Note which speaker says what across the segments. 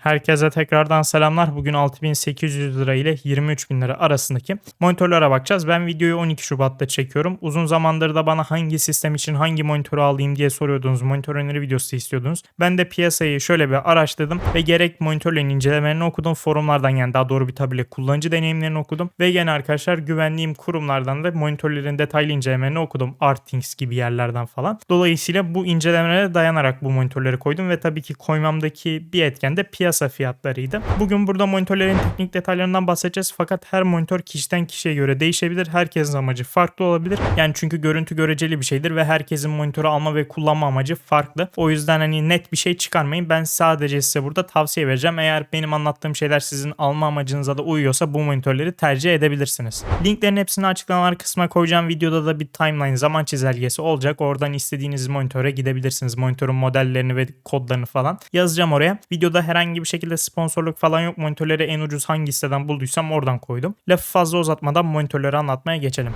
Speaker 1: Herkese tekrardan selamlar. Bugün 6800 lira ile 23.000 lira arasındaki monitörlere bakacağız. Ben videoyu 12 Şubat'ta çekiyorum. Uzun zamandır da bana hangi sistem için hangi monitörü alayım diye soruyordunuz. Monitör öneri videosu istiyordunuz. Ben de piyasayı şöyle bir araştırdım ve gerek monitörlerin incelemelerini okudum. Forumlardan yani daha doğru bir tabirle kullanıcı deneyimlerini okudum. Ve gene arkadaşlar güvendiğim kurumlardan da monitörlerin detaylı incelemelerini okudum. Artings gibi yerlerden falan. Dolayısıyla bu incelemelere dayanarak bu monitörleri koydum ve tabii ki koymamdaki bir etken de piyasa fiyatlarıydı. Bugün burada monitörlerin teknik detaylarından bahsedeceğiz fakat her monitör kişiden kişiye göre değişebilir. Herkesin amacı farklı olabilir. Yani çünkü görüntü göreceli bir şeydir ve herkesin monitörü alma ve kullanma amacı farklı. O yüzden hani net bir şey çıkarmayın. Ben sadece size burada tavsiye vereceğim. Eğer benim anlattığım şeyler sizin alma amacınıza da uyuyorsa bu monitörleri tercih edebilirsiniz. Linklerin hepsini açıklamalar kısmına koyacağım. Videoda da bir timeline zaman çizelgesi olacak. Oradan istediğiniz monitöre gidebilirsiniz. Monitörün modellerini ve kodlarını falan yazacağım oraya. Videoda herhangi bir şekilde sponsorluk falan yok. Monitörleri en ucuz hangi siteden bulduysam oradan koydum. Lafı fazla uzatmadan monitörleri anlatmaya geçelim.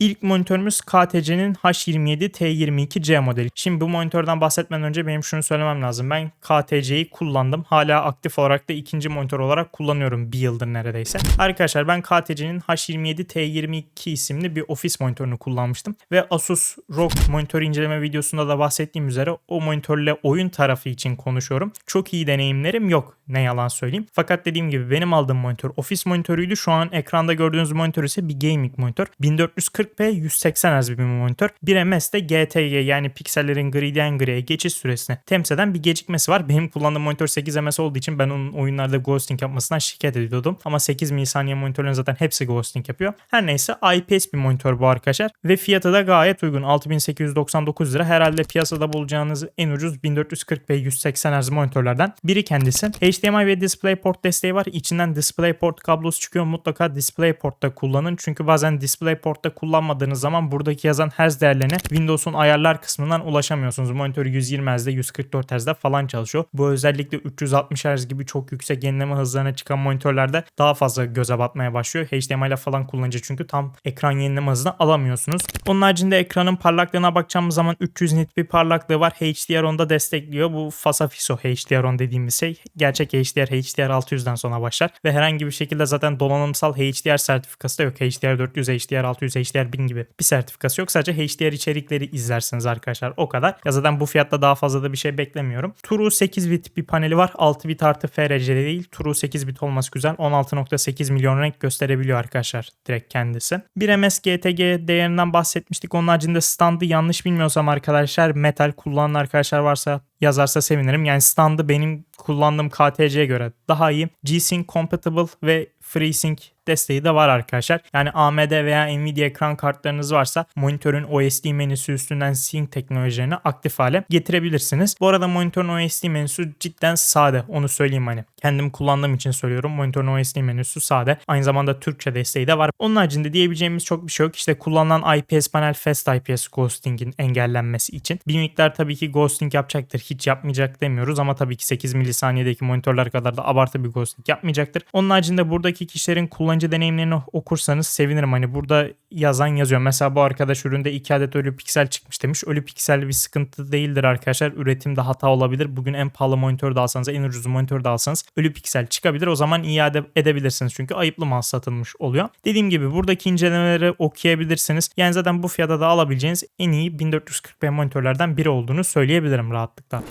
Speaker 1: İlk monitörümüz KTC'nin H27 T22C modeli. Şimdi bu monitörden bahsetmeden önce benim şunu söylemem lazım. Ben KTC'yi kullandım. Hala aktif olarak da ikinci monitör olarak kullanıyorum bir yıldır neredeyse. Arkadaşlar ben KTC'nin H27 T22 isimli bir ofis monitörünü kullanmıştım. Ve Asus ROG monitör inceleme videosunda da bahsettiğim üzere o monitörle oyun tarafı için konuşuyorum. Çok iyi deneyimlerim yok ne yalan söyleyeyim. Fakat dediğim gibi benim aldığım monitör ofis monitörüydü. Şu an ekranda gördüğünüz monitör ise bir gaming monitör. 1440 1080p 180 Hz bir monitör. 1 ms de GTG yani piksellerin griden griye geçiş süresine temsil eden bir gecikmesi var. Benim kullandığım monitör 8 ms olduğu için ben onun oyunlarda ghosting yapmasından şikayet ediyordum. Ama 8 milisaniye monitörlerin zaten hepsi ghosting yapıyor. Her neyse IPS bir monitör bu arkadaşlar. Ve fiyatı da gayet uygun. 6899 lira. Herhalde piyasada bulacağınız en ucuz 1440p 180 Hz monitörlerden biri kendisi. HDMI ve DisplayPort desteği var. İçinden DisplayPort kablosu çıkıyor. Mutlaka DisplayPort'ta kullanın. Çünkü bazen DisplayPort'ta kullanmadığınız zaman buradaki yazan Hz değerlerine Windows'un ayarlar kısmından ulaşamıyorsunuz. Monitör 120 Hz'de 144 Hz'de falan çalışıyor. Bu özellikle 360 Hz gibi çok yüksek yenileme hızlarına çıkan monitörlerde daha fazla göze batmaya başlıyor. HDMI falan kullanınca çünkü tam ekran yenileme hızını alamıyorsunuz. Onun haricinde ekranın parlaklığına bakacağımız zaman 300 nit bir parlaklığı var. HDR10'da destekliyor. Bu Fasafiso HDR10 dediğimiz şey. Gerçek HDR HDR 600'den sonra başlar ve herhangi bir şekilde zaten donanımsal HDR sertifikası da yok. HDR 400, HDR 600, HDR 1000 gibi bir sertifikası yok. Sadece HDR içerikleri izlersiniz arkadaşlar. O kadar. Ya zaten bu fiyatta daha fazla da bir şey beklemiyorum. True 8 bit bir paneli var. 6 bit artı FRC'de değil. True 8 bit olması güzel. 16.8 milyon renk gösterebiliyor arkadaşlar direkt kendisi. Bir MS GTG değerinden bahsetmiştik. Onun haricinde standı yanlış bilmiyorsam arkadaşlar metal kullanan arkadaşlar varsa yazarsa sevinirim. Yani standı benim kullandığım KTC'ye göre daha iyi. G-Sync compatible ve FreeSync desteği de var arkadaşlar. Yani AMD veya Nvidia ekran kartlarınız varsa monitörün OSD menüsü üstünden sync teknolojilerini aktif hale getirebilirsiniz. Bu arada monitörün OSD menüsü cidden sade. Onu söyleyeyim hani. Kendim kullandığım için söylüyorum. Monitörün OSD menüsü sade. Aynı zamanda Türkçe desteği de var. Onun haricinde diyebileceğimiz çok bir şey yok. İşte kullanılan IPS panel Fast IPS ghosting'in engellenmesi için. Bir miktar tabii ki ghosting yapacaktır. Hiç yapmayacak demiyoruz ama tabii ki 8 milisaniyedeki monitörler kadar da abartı bir ghosting yapmayacaktır. Onun haricinde buradaki kişilerin kullanıcı deneyimlerini okursanız sevinirim. Hani burada yazan yazıyor. Mesela bu arkadaş üründe 2 adet ölü piksel çıkmış demiş. Ölü piksel bir sıkıntı değildir arkadaşlar. Üretimde hata olabilir. Bugün en pahalı monitör de alsanız, en ucuz monitör de alsanız ölü piksel çıkabilir. O zaman iade edebilirsiniz. Çünkü ayıplı mal satılmış oluyor. Dediğim gibi buradaki incelemeleri okuyabilirsiniz. Yani zaten bu fiyata da alabileceğiniz en iyi 1440p monitörlerden biri olduğunu söyleyebilirim rahatlıkla.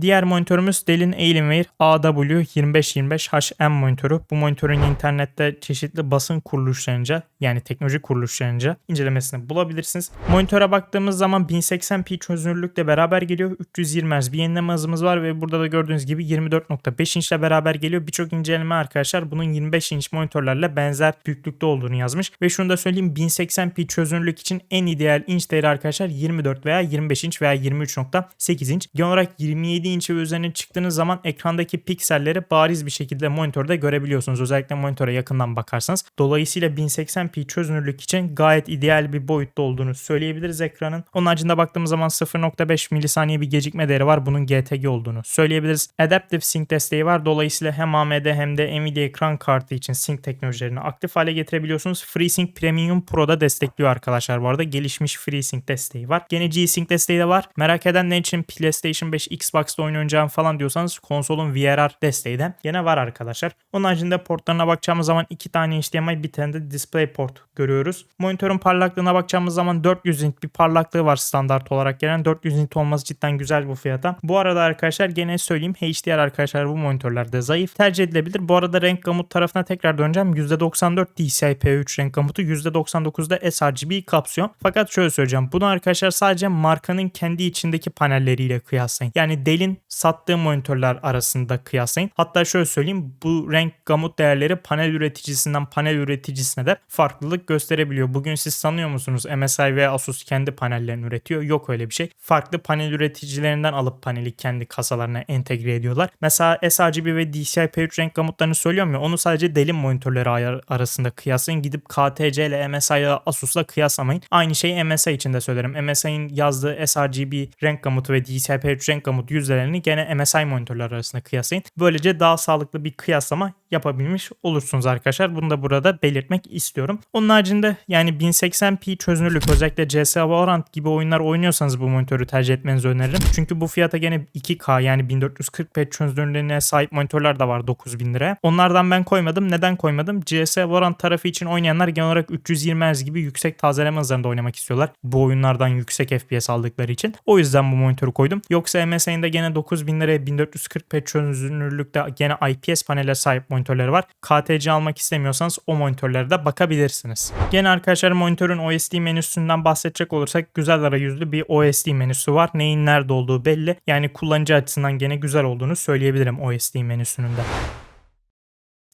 Speaker 1: Diğer monitörümüz Dell'in Alienware AW2525HM monitörü. Bu monitörün internette çeşitli basın kuruluşlarınca yani teknoloji kuruluşlarınca incelemesini bulabilirsiniz. Monitöre baktığımız zaman 1080p çözünürlükle beraber geliyor. 320 Hz bir yenileme hızımız var ve burada da gördüğünüz gibi 24.5 inçle beraber geliyor. Birçok inceleme arkadaşlar bunun 25 inç monitörlerle benzer büyüklükte olduğunu yazmış. Ve şunu da söyleyeyim 1080p çözünürlük için en ideal inç değeri arkadaşlar 24 veya 25 inç veya 23.8 inç. Genel olarak 27 inç ve üzerine çıktığınız zaman ekrandaki pikselleri bariz bir şekilde monitörde görebiliyorsunuz. Özellikle monitöre yakından bakarsanız. Dolayısıyla 1080p çözünürlük için gayet ideal bir boyutta olduğunu söyleyebiliriz ekranın. Onun haricinde baktığımız zaman 0.5 milisaniye bir gecikme değeri var. Bunun GTG olduğunu söyleyebiliriz. Adaptive Sync desteği var. Dolayısıyla hem AMD hem de Nvidia ekran kartı için sync teknolojilerini aktif hale getirebiliyorsunuz. FreeSync Premium Pro'da destekliyor arkadaşlar bu arada. Gelişmiş FreeSync desteği var. Gene G-Sync desteği de var. Merak edenler için PlayStation 5, Xbox Xbox'ta oynayacağım falan diyorsanız konsolun VRR desteği de gene var arkadaşlar. Onun haricinde portlarına bakacağımız zaman iki tane HDMI bir tane de DisplayPort görüyoruz. Monitörün parlaklığına bakacağımız zaman 400 nit bir parlaklığı var standart olarak gelen. 400 nit olması cidden güzel bu fiyata. Bu arada arkadaşlar gene söyleyeyim HDR arkadaşlar bu monitörlerde zayıf. Tercih edilebilir. Bu arada renk gamut tarafına tekrar döneceğim. %94 DCI-P3 renk gamutu %99'da sRGB kapsıyor. Fakat şöyle söyleyeceğim. Bunu arkadaşlar sadece markanın kendi içindeki panelleriyle kıyaslayın. Yani Dell'in sattığı monitörler arasında kıyaslayın. Hatta şöyle söyleyeyim bu renk gamut değerleri panel üreticisinden panel üreticisine de farklılık gösterebiliyor. Bugün siz sanıyor musunuz MSI ve Asus kendi panellerini üretiyor? Yok öyle bir şey. Farklı panel üreticilerinden alıp paneli kendi kasalarına entegre ediyorlar. Mesela sRGB ve DCI-P3 renk gamutlarını söylüyorum ya onu sadece Dell'in monitörleri arasında kıyaslayın. Gidip KTC ile MSI ile Asus'la kıyaslamayın. Aynı şeyi MSI için de söylerim. MSI'nin yazdığı sRGB renk gamutu ve DCI-P3 renk gamutu yüzdelerini gene MSI monitörler arasında kıyaslayın. Böylece daha sağlıklı bir kıyaslama yapabilmiş olursunuz arkadaşlar. Bunu da burada belirtmek istiyorum. Onun haricinde yani 1080p çözünürlük özellikle CS Valorant gibi oyunlar oynuyorsanız bu monitörü tercih etmenizi öneririm. Çünkü bu fiyata gene 2K yani 1440p çözünürlüğüne sahip monitörler de var 9000 liraya. Onlardan ben koymadım. Neden koymadım? CS Valorant tarafı için oynayanlar genel olarak 320 Hz gibi yüksek tazeleme hızlarında oynamak istiyorlar. Bu oyunlardan yüksek FPS aldıkları için. O yüzden bu monitörü koydum. Yoksa MSI'nin de gene 9000 liraya 1440p çözünürlükte gene IPS panele sahip monitörleri var. KTC almak istemiyorsanız o monitörlere de bakabilirsiniz. Gene arkadaşlar monitörün OSD menüsünden bahsedecek olursak güzel arayüzlü bir OSD menüsü var. Neyin nerede olduğu belli. Yani kullanıcı açısından gene güzel olduğunu söyleyebilirim OSD menüsünün de.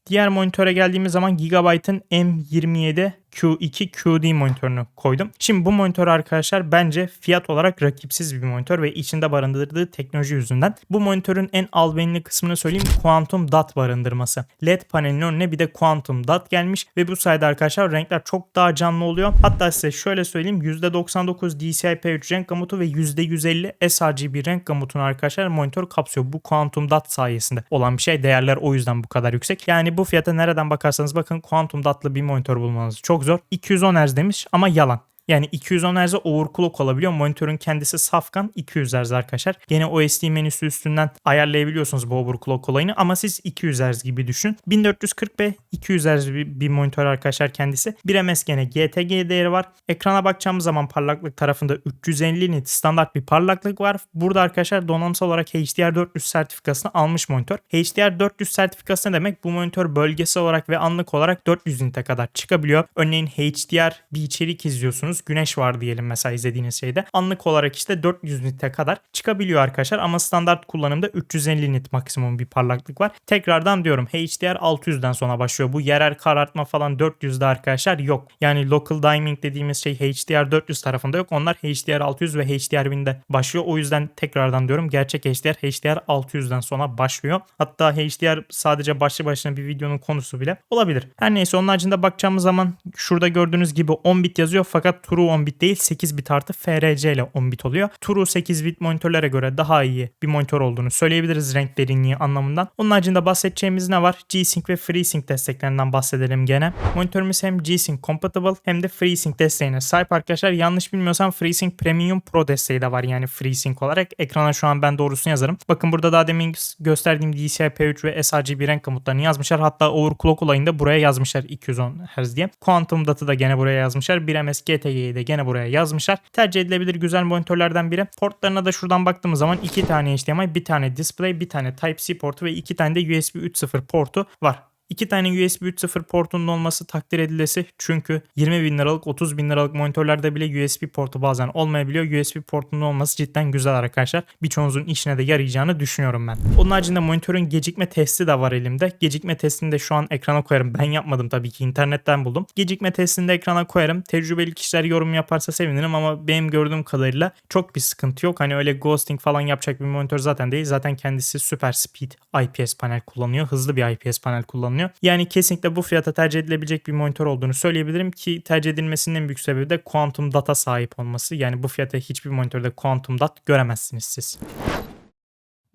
Speaker 1: Diğer monitöre geldiğimiz zaman Gigabyte'ın M27 Q2 QD monitörünü koydum. Şimdi bu monitör arkadaşlar bence fiyat olarak rakipsiz bir monitör ve içinde barındırdığı teknoloji yüzünden bu monitörün en albenili kısmını söyleyeyim Quantum Dot barındırması. LED panelinin önüne bir de Quantum Dot gelmiş ve bu sayede arkadaşlar renkler çok daha canlı oluyor. Hatta size şöyle söyleyeyim %99 DCI-P3 renk gamutu ve %150 sRGB renk gamutunu arkadaşlar monitör kapsıyor. Bu Quantum Dot sayesinde olan bir şey. Değerler o yüzden bu kadar yüksek. Yani bu fiyata nereden bakarsanız bakın Quantum Dot'lı bir monitör bulmanız çok zor. 210 Hz demiş ama yalan. Yani 210 Hz'e overclock olabiliyor. Monitörün kendisi safkan 200 Hz arkadaşlar. Gene OSD menüsü üstünden ayarlayabiliyorsunuz bu overclock olayını ama siz 200 Hz gibi düşün. 1440p 200 Hz bir, monitör arkadaşlar kendisi. 1 ms gene GTG değeri var. Ekrana bakacağımız zaman parlaklık tarafında 350 nit standart bir parlaklık var. Burada arkadaşlar donanımsal olarak HDR400 sertifikasını almış monitör. HDR400 sertifikası ne demek? Bu monitör bölgesel olarak ve anlık olarak 400 nite kadar çıkabiliyor. Örneğin HDR bir içerik izliyorsunuz güneş var diyelim mesela izlediğiniz şeyde. Anlık olarak işte 400 nite kadar çıkabiliyor arkadaşlar ama standart kullanımda 350 nit maksimum bir parlaklık var. Tekrardan diyorum HDR 600'den sonra başlıyor. Bu yerel karartma falan 400'de arkadaşlar yok. Yani local dimming dediğimiz şey HDR 400 tarafında yok. Onlar HDR 600 ve HDR 1000'de başlıyor. O yüzden tekrardan diyorum gerçek HDR HDR 600'den sonra başlıyor. Hatta HDR sadece başlı başına bir videonun konusu bile olabilir. Her neyse onun haricinde bakacağımız zaman şurada gördüğünüz gibi 10 bit yazıyor fakat True 10 bit değil 8 bit artı FRC ile 10 bit oluyor. True 8 bit monitörlere göre daha iyi bir monitör olduğunu söyleyebiliriz renk derinliği anlamından. Onun haricinde bahsedeceğimiz ne var? G-Sync ve FreeSync desteklerinden bahsedelim gene. Monitörümüz hem G-Sync compatible hem de FreeSync desteğine sahip arkadaşlar. Yanlış bilmiyorsam FreeSync Premium Pro desteği de var yani FreeSync olarak. Ekrana şu an ben doğrusunu yazarım. Bakın burada daha demin gösterdiğim DCI-P3 ve sRGB renk komutlarını yazmışlar. Hatta overclock olayında buraya yazmışlar 210 Hz diye. Quantum Dot'ı da gene buraya yazmışlar. 1 ms GTG'yi de gene buraya yazmışlar. Tercih edilebilir güzel monitörlerden biri. Portlarına da şuradan baktığımız zaman iki tane HDMI, bir tane display, bir tane Type-C portu ve iki tane de USB 3.0 portu var. İki tane USB 3.0 portunun olması takdir edilesi çünkü 20 bin liralık 30 bin liralık monitörlerde bile USB portu bazen olmayabiliyor. USB portunun olması cidden güzel arkadaşlar. Birçoğunuzun işine de yarayacağını düşünüyorum ben. Onun haricinde monitörün gecikme testi de var elimde. Gecikme testini de şu an ekrana koyarım. Ben yapmadım tabii ki internetten buldum. Gecikme testini de ekrana koyarım. Tecrübeli kişiler yorum yaparsa sevinirim ama benim gördüğüm kadarıyla çok bir sıkıntı yok. Hani öyle ghosting falan yapacak bir monitör zaten değil. Zaten kendisi super speed IPS panel kullanıyor. Hızlı bir IPS panel kullanıyor kullanıyor. Yani kesinlikle bu fiyata tercih edilebilecek bir monitör olduğunu söyleyebilirim ki tercih edilmesinin en büyük sebebi de Quantum Data sahip olması. Yani bu fiyata hiçbir monitörde Quantum Dot göremezsiniz siz.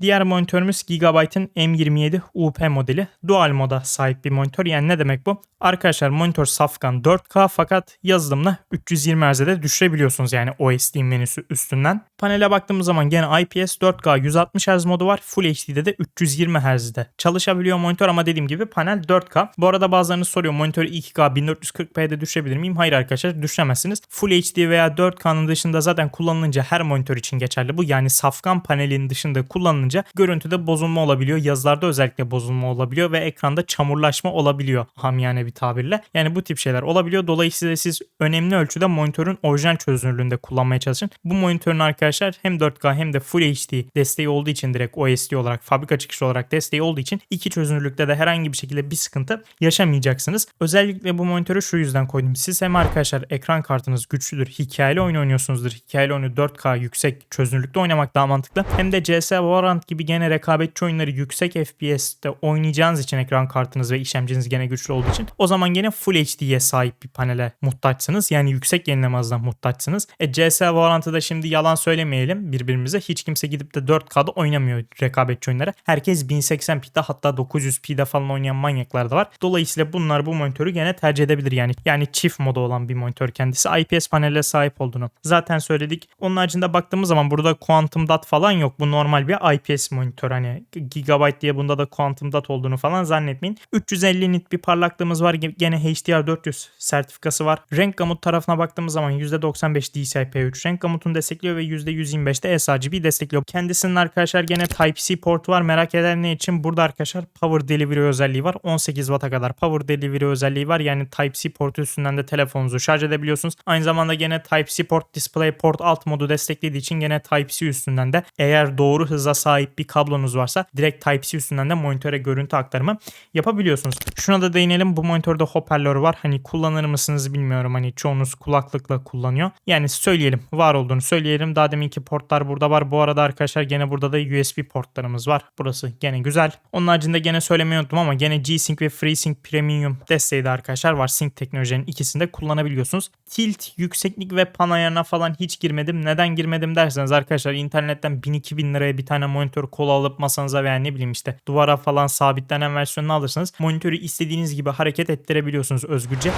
Speaker 1: Diğer monitörümüz Gigabyte'ın M27 UP modeli. Dual moda sahip bir monitör. Yani ne demek bu? Arkadaşlar monitör safkan 4K fakat yazılımla 320 Hz'e de düşürebiliyorsunuz yani OSD menüsü üstünden. Panele baktığımız zaman gene IPS 4K 160 Hz modu var. Full HD'de de 320 Hz'de çalışabiliyor monitör ama dediğim gibi panel 4K. Bu arada bazılarınız soruyor monitörü 2K 1440p'de düşebilir miyim? Hayır arkadaşlar düşemezsiniz. Full HD veya 4K'nın dışında zaten kullanılınca her monitör için geçerli bu. Yani safkan panelin dışında kullanılınca görüntüde bozulma olabiliyor. Yazılarda özellikle bozulma olabiliyor ve ekranda çamurlaşma olabiliyor. Hamyane bir tabirle. Yani bu tip şeyler olabiliyor. Dolayısıyla siz önemli ölçüde monitörün orijinal çözünürlüğünde kullanmaya çalışın. Bu monitörün arkadaşlar hem 4K hem de Full HD desteği olduğu için direkt OSD olarak fabrika çıkışı olarak desteği olduğu için iki çözünürlükte de herhangi bir şekilde bir sıkıntı yaşamayacaksınız. Özellikle bu monitörü şu yüzden koydum. Siz hem arkadaşlar ekran kartınız güçlüdür. Hikayeli oyun oynuyorsunuzdur. Hikayeli oyunu 4K yüksek çözünürlükte oynamak daha mantıklı. Hem de CS Valorant gibi gene rekabetçi oyunları yüksek FPS'te oynayacağınız için ekran kartınız ve işlemciniz gene güçlü olduğu için o zaman gene Full HD'ye sahip bir panele muhtaçsınız. Yani yüksek yenileme hızına muhtaçsınız. E CS Valorant'ı da şimdi yalan söylemeyelim birbirimize. Hiç kimse gidip de 4K'da oynamıyor rekabetçi oyunlara. Herkes 1080p'de hatta 900p'de falan oynayan manyaklar da var. Dolayısıyla bunlar bu monitörü gene tercih edebilir yani. Yani çift modu olan bir monitör kendisi. IPS panele sahip olduğunu zaten söyledik. Onun haricinde baktığımız zaman burada Quantum Dot falan yok. Bu normal bir IPS monitör. Hani Gigabyte diye bunda da Quantum Dot olduğunu falan zannetmeyin. 350 nit bir parlaklığımız var. Gene HDR400 sertifikası var. Renk gamut tarafına baktığımız zaman %95 DCI-P3 renk gamutunu destekliyor ve %125 de sRGB destekliyor. Kendisinin arkadaşlar gene Type-C portu var. Merak edenler için burada arkadaşlar Power Delivery özelliği var. 18 Watt'a kadar Power Delivery özelliği var. Yani Type-C portu üstünden de telefonunuzu şarj edebiliyorsunuz. Aynı zamanda gene Type-C port Display port alt modu desteklediği için gene Type-C üstünden de eğer doğru hıza sahip bir kablonuz varsa direkt Type-C üstünden de monitöre görüntü aktarımı yapabiliyorsunuz. Şuna da değinelim. Bu monitörde hoparlör var. Hani kullanır mısınız bilmiyorum. Hani çoğunuz kulaklıkla kullanıyor. Yani söyleyelim. Var olduğunu söyleyelim. Daha deminki portlar burada var. Bu arada arkadaşlar gene burada da USB portlarımız var. Burası gene güzel. Onun haricinde gene söylemeyi unuttum ama gene G-Sync ve FreeSync Premium desteği de arkadaşlar var. Sync teknolojinin ikisini de kullanabiliyorsunuz. Tilt, yükseklik ve pan ayarına falan hiç girmedim. Neden girmedim derseniz arkadaşlar internetten 1000-2000 liraya bir tane monitör kola alıp masanıza veya ne bileyim işte duvara falan sabitlenen versiyonunu alırsınız. Monitörü istediğiniz gibi hareket ettirebiliyorsunuz özgürce.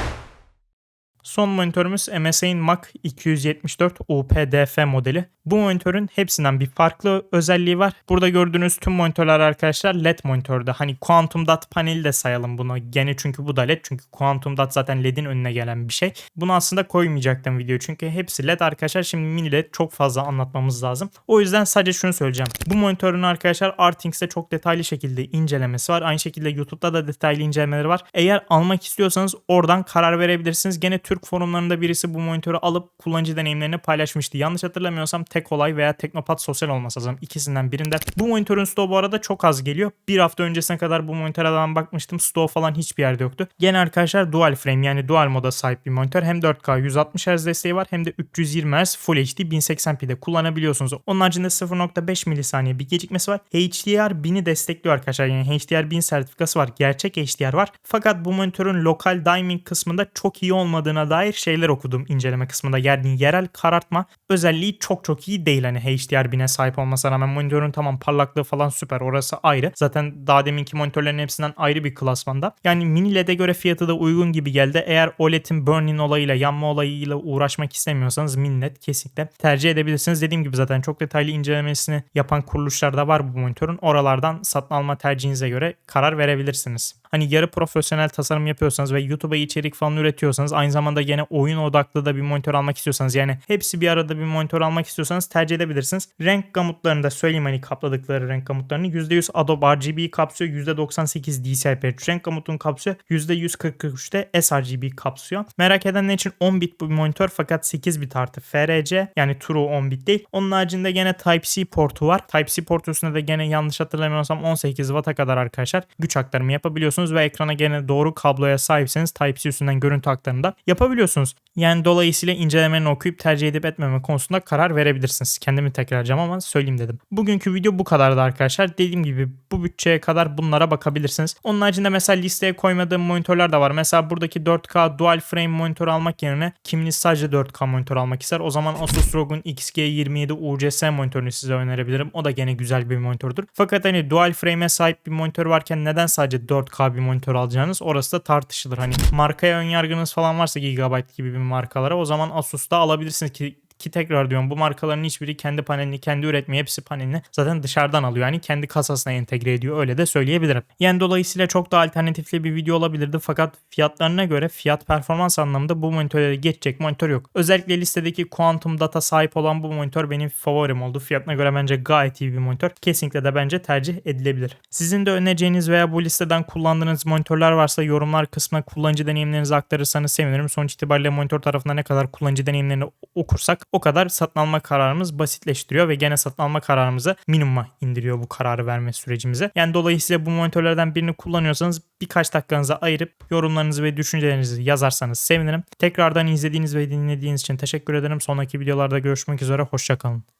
Speaker 1: Son monitörümüz MSI'nin Mac 274 UPDF modeli. Bu monitörün hepsinden bir farklı özelliği var. Burada gördüğünüz tüm monitörler arkadaşlar LED monitörde. Hani Quantum Dot paneli de sayalım bunu. Gene çünkü bu da LED. Çünkü Quantum Dot zaten LED'in önüne gelen bir şey. Bunu aslında koymayacaktım video. Çünkü hepsi LED arkadaşlar. Şimdi mini LED çok fazla anlatmamız lazım. O yüzden sadece şunu söyleyeceğim. Bu monitörün arkadaşlar Artings'te çok detaylı şekilde incelemesi var. Aynı şekilde YouTube'da da detaylı incelemeleri var. Eğer almak istiyorsanız oradan karar verebilirsiniz. Gene Türk forumlarında birisi bu monitörü alıp kullanıcı deneyimlerini paylaşmıştı. Yanlış hatırlamıyorsam Tek Olay veya Teknopat Sosyal olması lazım. İkisinden birinde. Bu monitörün stoğu bu arada çok az geliyor. Bir hafta öncesine kadar bu monitöre ben bakmıştım. Stoğu falan hiçbir yerde yoktu. Gene arkadaşlar dual frame yani dual moda sahip bir monitör. Hem 4K 160 Hz desteği var hem de 320 Hz Full HD 1080p'de kullanabiliyorsunuz. Onun haricinde 0.5 milisaniye bir gecikmesi var. HDR 1000'i destekliyor arkadaşlar. Yani HDR 1000 sertifikası var. Gerçek HDR var. Fakat bu monitörün lokal diming kısmında çok iyi olmadığına dair şeyler okudum inceleme kısmında. Yani yerel karartma özelliği çok çok iyi değil. Hani HDR 1000'e sahip olmasına rağmen monitörün tamam parlaklığı falan süper. Orası ayrı. Zaten daha deminki monitörlerin hepsinden ayrı bir klasmanda. Yani mini LED'e göre fiyatı da uygun gibi geldi. Eğer OLED'in burn-in olayıyla yanma olayıyla uğraşmak istemiyorsanız mini LED kesinlikle tercih edebilirsiniz. Dediğim gibi zaten çok detaylı incelemesini yapan kuruluşlar da var bu monitörün. Oralardan satın alma tercihinize göre karar verebilirsiniz. Hani yarı profesyonel tasarım yapıyorsanız ve YouTube'a içerik falan üretiyorsanız aynı zamanda gene oyun odaklı da bir monitör almak istiyorsanız yani hepsi bir arada bir monitör almak istiyorsanız tercih edebilirsiniz. Renk gamutlarını da söyleyeyim hani kapladıkları renk gamutlarını %100 Adobe RGB kapsıyor. %98 DCI-P3 renk gamutunu kapsıyor. %143'te sRGB kapsıyor. Merak edenler için 10 bit bir monitör fakat 8 bit artı FRC yani True 10 bit değil. Onun haricinde gene Type-C portu var. Type-C portu üstünde de gene yanlış hatırlamıyorsam 18 Watt'a kadar arkadaşlar güç aktarımı yapabiliyorsunuz yapabiliyorsunuz ve ekrana gene doğru kabloya sahipseniz Type-C üstünden görüntü aktarımı da yapabiliyorsunuz. Yani dolayısıyla incelemelerini okuyup tercih edip etmeme konusunda karar verebilirsiniz. Kendimi tekrarlayacağım ama söyleyeyim dedim. Bugünkü video bu kadardı arkadaşlar. Dediğim gibi bu bütçeye kadar bunlara bakabilirsiniz. Onun haricinde mesela listeye koymadığım monitörler de var. Mesela buradaki 4K dual frame monitör almak yerine kiminiz sadece 4K monitör almak ister. O zaman Asus ROG'un XG27 UCS monitörünü size önerebilirim. O da gene güzel bir monitördür. Fakat hani dual frame'e sahip bir monitör varken neden sadece 4K bir monitör alacağınız orası da tartışılır. Hani markaya ön yargınız falan varsa Gigabyte gibi bir markalara o zaman Asus'ta alabilirsiniz ki ki tekrar diyorum bu markaların hiçbiri kendi panelini kendi üretmiyor. Hepsi panelini zaten dışarıdan alıyor. Yani kendi kasasına entegre ediyor. Öyle de söyleyebilirim. Yani dolayısıyla çok da alternatifli bir video olabilirdi. Fakat fiyatlarına göre fiyat performans anlamında bu monitörlere geçecek monitör yok. Özellikle listedeki Quantum Data sahip olan bu monitör benim favorim oldu. Fiyatına göre bence gayet iyi bir monitör. Kesinlikle de bence tercih edilebilir. Sizin de önereceğiniz veya bu listeden kullandığınız monitörler varsa yorumlar kısmına kullanıcı deneyimlerinizi aktarırsanız sevinirim. Sonuç itibariyle monitör tarafında ne kadar kullanıcı deneyimlerini okursak o kadar satın alma kararımız basitleştiriyor ve gene satın alma kararımızı minimuma indiriyor bu kararı verme sürecimize. Yani dolayısıyla bu monitörlerden birini kullanıyorsanız birkaç dakikanızı ayırıp yorumlarınızı ve düşüncelerinizi yazarsanız sevinirim. Tekrardan izlediğiniz ve dinlediğiniz için teşekkür ederim. Sonraki videolarda görüşmek üzere. Hoşçakalın.